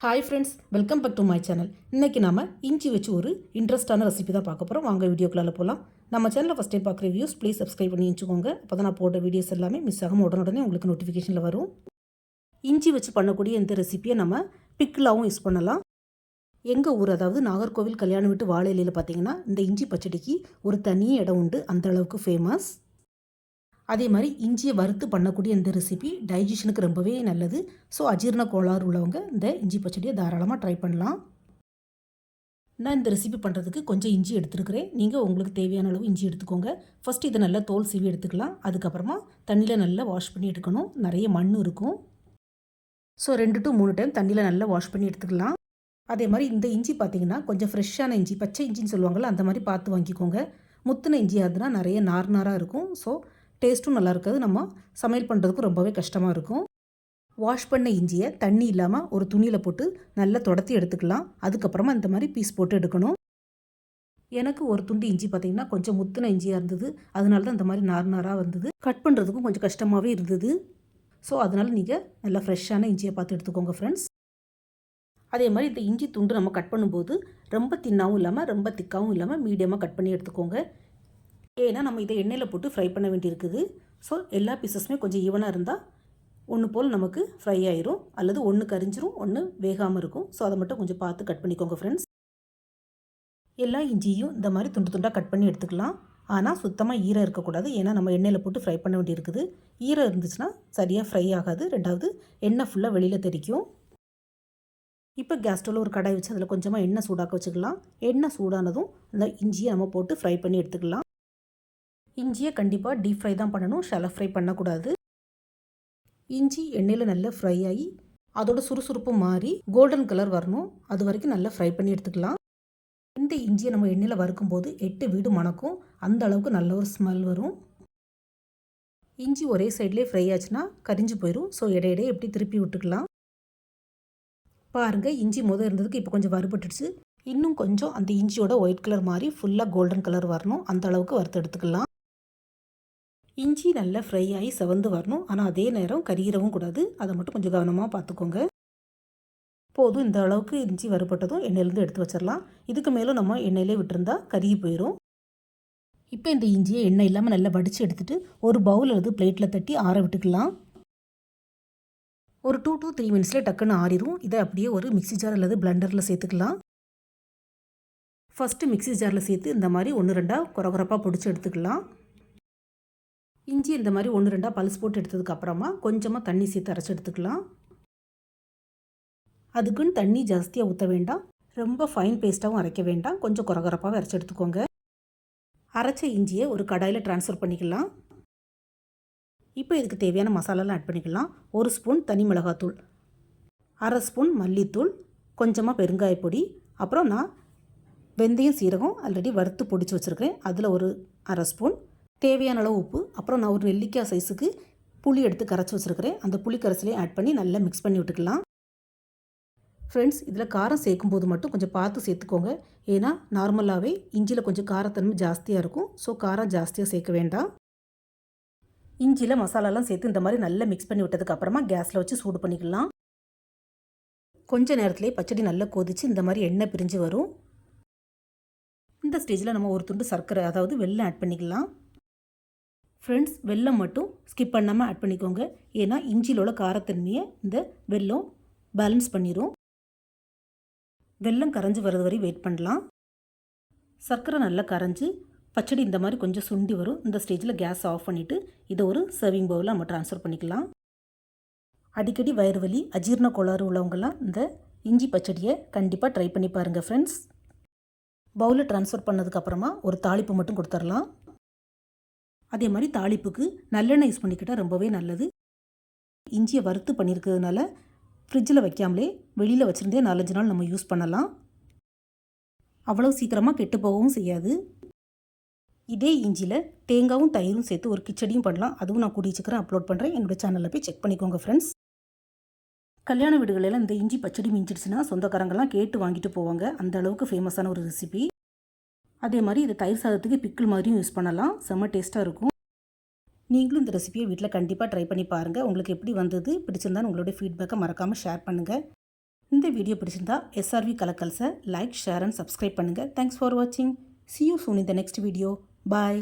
Hi friends welcome back to my channel இன்றைக்கி நம்ம இஞ்சி வச்சு ஒரு இன்ட்ரெஸ்டான ரெசிபி தான் பார்க்க போகிறோம் வாங்க வீடியோக்குள்ளால போகலாம் நம்ம சேனலில் ஃபஸ்ட் டைம் பார்க்குற வியூஸ் ப்ளீஸ் சப்ஸ்கிரைப் பண்ணி வச்சுக்கோங்க. அப்போ தான் நான் போட்ட வீடியோஸ் எல்லாமே மிஸ் ஆகாமல் உடனுடனே உங்களுக்கு நோட்டிஃபிகேஷனில் வரும். இஞ்சி வச்சு பண்ணக்கூடிய இந்த ரெசிபியை நம்ம பிக்கிளாவும் யூஸ் பண்ணலாம். எங்கள் ஊர் அதாவது நாகர்கோவில் கல்யாணம் விட்டு வாழை இலையில் பார்த்தீங்கன்னா இந்த இஞ்சி பச்சடிக்கு ஒரு தனி இடம் உண்டு. அந்த அளவுக்கு ஃபேமஸ் அதே மாதிரி இஞ்சியை வறுத்து பண்ணக்கூடிய இந்த ரெசிபி டைஜஷனுக்கு ரொம்பவே நல்லது. ஸோ அஜீரண கோளாறு உள்ளவங்க இந்த இஞ்சி பச்சடியை தாராளமாக ட்ரை பண்ணலாம். நான் இந்த ரெசிபி பண்ணுறதுக்கு கொஞ்சம் இஞ்சி எடுத்துருக்கிறேன். நீங்கள் உங்களுக்கு தேவையான அளவு இஞ்சி எடுத்துக்கோங்க. ஃபஸ்ட் இதை நல்லா தோல் சீவி எடுத்துக்கலாம். அதுக்கப்புறமா தண்ணியில் நல்லா வாஷ் பண்ணி எடுக்கணும். நிறைய மண் இருக்கும். ஸோ ரெண்டு டு மூணு டைம் தண்ணியில் நல்லா வாஷ் பண்ணி எடுத்துக்கலாம். அதே மாதிரி இந்த இஞ்சி பார்த்தீங்கன்னா கொஞ்சம் ஃப்ரெஷ்ஷான இஞ்சி பச்சை இஞ்சின்னு சொல்லுவாங்கள்ல அந்த மாதிரி பார்த்து வாங்கிக்கோங்க. முத்தின இஞ்சி அதுனா நிறைய நார் நாராக இருக்கும். ஸோ டேஸ்ட்டும் நல்லா இருக்காது நம்ம சமையல் பண்ணுறதுக்கு ரொம்பவே கஷ்டமாக இருக்கும். வாஷ் பண்ண இஞ்சியை தண்ணி இல்லாமல் ஒரு துணியில் போட்டு நல்லா தொடத்தி எடுத்துக்கலாம். அதுக்கப்புறமா இந்த மாதிரி பீஸ் போட்டு எடுக்கணும். எனக்கு ஒரு துண்டு இஞ்சி பார்த்தீங்கன்னா கொஞ்சம் முத்தின இஞ்சியாக இருந்தது. அதனால தான் இந்த மாதிரி நார் நாராக வந்தது. கட் பண்ணுறதுக்கும் கொஞ்சம் கஷ்டமாகவே இருந்தது. ஸோ அதனால் நீங்கள் நல்லா ஃப்ரெஷ்ஷான இஞ்சியை பார்த்து எடுத்துக்கோங்க ஃப்ரெண்ட்ஸ் அதே மாதிரி இந்த இஞ்சி துண்டு நம்ம கட் பண்ணும்போது ரொம்ப தின்னாகவும் இல்லாமல் ரொம்ப திக்காகவும் இல்லாமல் மீடியமாக கட் பண்ணி எடுத்துக்கோங்க. ஏன்னா நம்ம இதை எண்ணெயில் போட்டு ஃப்ரை பண்ண வேண்டியிருக்குது. ஸோ எல்லா பீசஸுமே கொஞ்சம் ஈவனாக இருந்தால் ஒன்று போல் நமக்கு ஃப்ரை ஆயிரும். அல்லது ஒன்று கரிஞ்சிரும் ஒன்று வேகாமல் இருக்கும். ஸோ அதை மட்டும் கொஞ்சம் பார்த்து கட் பண்ணிக்கோங்க ஃப்ரெண்ட்ஸ் எல்லா இஞ்சியும் இந்த மாதிரி துண்டு துண்டாக கட் பண்ணி எடுத்துக்கலாம். ஆனால் சுத்தமாக ஈரம் இருக்கக்கூடாது. ஏன்னா நம்ம எண்ணெயில் போட்டு ஃப்ரை பண்ண வேண்டியிருக்குது. ஈரம் இருந்துச்சுன்னா சரியாக ஃப்ரை ஆகாது. ரெண்டாவது எண்ணெய் ஃபுல்லாக வெளியில் தெரிக்கும் இப்போ கேஸ் ஸ்டவ்வில் ஒரு கடாய் வச்சு அதில் கொஞ்சமாக எண்ணெய் சூடாக்க வச்சுக்கலாம். எண்ணெய் சூடானதும் அந்த இஞ்சியை நம்ம போட்டு ஃப்ரை பண்ணி எடுத்துக்கலாம். இஞ்சியை கண்டிப்பாக டீப் ஃப்ரை தான் பண்ணணும். ஷெல ஃப்ரை பண்ணக்கூடாது. இஞ்சி எண்ணெயில் நல்லா ஃப்ரை ஆகி அதோட சுறுசுறுப்பு மாறி கோல்டன் கலர் வரணும். அது வரைக்கும் நல்லா ஃப்ரை பண்ணி எடுத்துக்கலாம். இந்த இஞ்சியை நம்ம எண்ணெயில் வறுக்கும்போது எட்டு வீடு மணக்கும். அந்த அளவுக்கு நல்ல ஒரு ஸ்மெல் வரும். இஞ்சி ஒரே சைட்லேயே ஃப்ரை ஆச்சுன்னா கரிஞ்சு போயிடும் ஸோ இடையிடையே எப்படி திருப்பி விட்டுக்கலாம். பாருங்கள் இஞ்சி முதல் இருந்ததுக்கு இப்போ கொஞ்சம் வறுபட்டுடுச்சு. இன்னும் கொஞ்சம் அந்த இஞ்சியோட ஒயிட் கலர் மாதிரி ஃபுல்லாக கோல்டன் கலர் வரணும். அந்த அளவுக்கு வறுத்து எடுத்துக்கலாம். இஞ்சி நல்லா ஃப்ரை ஆகி செவந்து வரணும். ஆனால் அதே நேரம் கரியிறவும் கூடாது. அதை மட்டும் கொஞ்சம் கவனமாக பார்த்துக்கோங்க. போதும். இந்த அளவுக்கு இஞ்சி வறுபட்டதும் எண்ணெயிலேருந்து எடுத்து வச்சிடலாம் இதுக்கு மேலும் நம்ம எண்ணெயிலே விட்டுருந்தா கருகி போயிடும் இப்போ இந்த இஞ்சியை எண்ணெய் இல்லாமல் நல்லா வடித்து எடுத்துகிட்டு ஒரு பவுல் அல்லது பிளேட்டில் தட்டி ஆற விட்டுக்கலாம். ஒரு டூ டூ த்ரீ மினிட்ஸில் டக்குன்னு ஆறிடும் இதை அப்படியே ஒரு மிக்சி ஜார் அல்லது பிளண்டரில் சேர்த்துக்கலாம். ஃபஸ்ட்டு மிக்சி ஜாரில் சேர்த்து இந்த மாதிரி ஒன்று ரெண்டாக குறகுறப்பாக பிடிச்சி எடுத்துக்கலாம். இஞ்சி இந்த மாதிரி ஒன்று ரெண்டாக பல்ஸ் போட்டு எடுத்ததுக்கப்புறமா கொஞ்சமாக தண்ணி சேர்த்து அரைச்சி எடுத்துக்கலாம். அதுக்குன்னு தண்ணி ஜாஸ்தியாக ஊற்ற வேண்டாம். ரொம்ப ஃபைன் பேஸ்ட்டாகவும் அரைக்க வேண்டாம். கொஞ்சம் குறகுறப்பாக அரைச்சி எடுத்துக்கோங்க. அரைச்ச இஞ்சியை ஒரு கடாயில் ட்ரான்ஸ்ஃபர் பண்ணிக்கலாம். இப்போ இதுக்கு தேவையான மசாலாலாம் ஆட் பண்ணிக்கலாம். ஒரு ஸ்பூன் தனி மிளகாத்தூள் அரை ஸ்பூன் மல்லித்தூள் கொஞ்சமாக பெருங்காயப்பொடி அப்புறம் நான் வெந்தயம் சீரகம் ஆல்ரெடி வறுத்து பொடிச்சு வச்சுருக்கேன் அதில் ஒரு அரை ஸ்பூன் தேவையான அளவு உப்பு அப்புறம் நான் ஒரு நெல்லிக்காய் சைஸுக்கு புளி எடுத்து கரைச்சி வச்சுருக்கிறேன். அந்த புளி கரைசலையும் ஆட் பண்ணி நல்லா மிக்ஸ் பண்ணி விட்டுக்கலாம். ஃப்ரெண்ட்ஸ் இதில் காரம் சேர்க்கும்போது மட்டும் கொஞ்சம் பார்த்து சேர்த்துக்கோங்க. ஏன்னா நார்மலாகவே இஞ்சியில் கொஞ்சம் காரத்தன்மை ஜாஸ்தியாக இருக்கும். ஸோ காரம் ஜாஸ்தியாக சேர்க்க வேண்டாம். இஞ்சியில் மசாலாலாம் சேர்த்து இந்த மாதிரி நல்லா மிக்ஸ் பண்ணி விட்டதுக்கப்புறமா கேஸில் வச்சு சூடு பண்ணிக்கலாம். கொஞ்ச நேரத்துலேயே பச்சடி நல்லா கொதித்து இந்த மாதிரி எண்ணெய் பிரிஞ்சு வரும். இந்த ஸ்டேஜில் நம்ம ஒரு துண்டு சர்க்கரை அதாவது வெள்ளம் ஆட் பண்ணிக்கலாம். ஃப்ரெண்ட்ஸ் வெல்லம் மட்டும் ஸ்கிப் பண்ணாமல் ஆட் பண்ணிக்கோங்க. ஏன்னா இஞ்சியிலோட உள்ள காரத்தன்மையை இந்த வெல்லம் பேலன்ஸ் பண்ணிடும் வெல்லம் கரைஞ்சி வர்றது வரை வெயிட் பண்ணலாம். சர்க்கரை நல்லா கரைஞ்சி பச்சடி இந்த மாதிரி கொஞ்சம் சுண்டி வரும். இந்த ஸ்டேஜில் கேஸ் ஆஃப் பண்ணிவிட்டு இதை ஒரு சர்விங் பவுலில் நம்ம ட்ரான்ஸ்ஃபர் பண்ணிக்கலாம். அடிக்கடி வயிறு வலி அஜீர்ண கோளாறு உள்ளவங்கெல்லாம் இந்த இஞ்சி பச்சடியை கண்டிப்பாக ட்ரை பண்ணி பாருங்கள் ஃப்ரெண்ட்ஸ் பவுலில் ட்ரான்ஸ்ஃபர் பண்ணதுக்கப்புறமா ஒரு தாளிப்பு மட்டும் கொடுத்துர்லாம். அதே மாதிரி தாளிப்புக்கு நல்லெண்ணெய் யூஸ் பண்ணிக்கிட்டால் ரொம்பவே நல்லது. இஞ்சியை வறுத்து பண்ணியிருக்கிறதுனால ஃப்ரிட்ஜில் வைக்காமலே வெளியில் வச்சுருந்தே நாலஞ்சு நாள் நம்ம யூஸ் பண்ணலாம். அவ்வளோ சீக்கிரமாக கெட்டு போகவும் செய்யாது. இதே இஞ்சியில் தேங்காவும் தயிரும் சேர்த்து ஒரு கிச்சடியும் பண்ணலாம். அதுவும் நான் கூடிய சீக்கிரம் அப்லோட் பண்ணுறேன் என்னோடய சேனலில் போய் செக் பண்ணிக்கோங்க ஃப்ரெண்ட்ஸ் கல்யாண வீடுகளெல்லாம் இந்த இஞ்சி பச்சடி மிஞ்சிடுச்சுன்னா சொந்தக்காரங்கெல்லாம் கேட்டு வாங்கிட்டு போவாங்க. அந்த அளவுக்கு ஃபேமஸான ஒரு ரெசிபி அதே மாதிரி இது தயிர் சாதத்துக்கு பிக்கிள் மாதிரியும் யூஸ் பண்ணலாம். செம்ம டேஸ்ட்டாக இருக்கும். நீங்களும் இந்த ரெசிபியை வீட்டில் கண்டிப்பாக ட்ரை பண்ணி பாருங்கள் உங்களுக்கு எப்படி வந்தது? பிடிச்சிருந்தான்னு உங்களுடைய ஃபீட்பேக்கை மறக்காமல் ஷேர் பண்ணுங்கள் இந்த வீடியோ பிடிச்சிருந்தா எஸ்ஆர்வி கலக்கல்ஸை லைக் ஷேர் அண்ட் சப்ஸ்கிரைப் பண்ணுங்கள் தேங்க்ஸ் ஃபார் வாட்சிங் சி யூ சூன் இந்த நெக்ஸ்ட் வீடியோ பாய்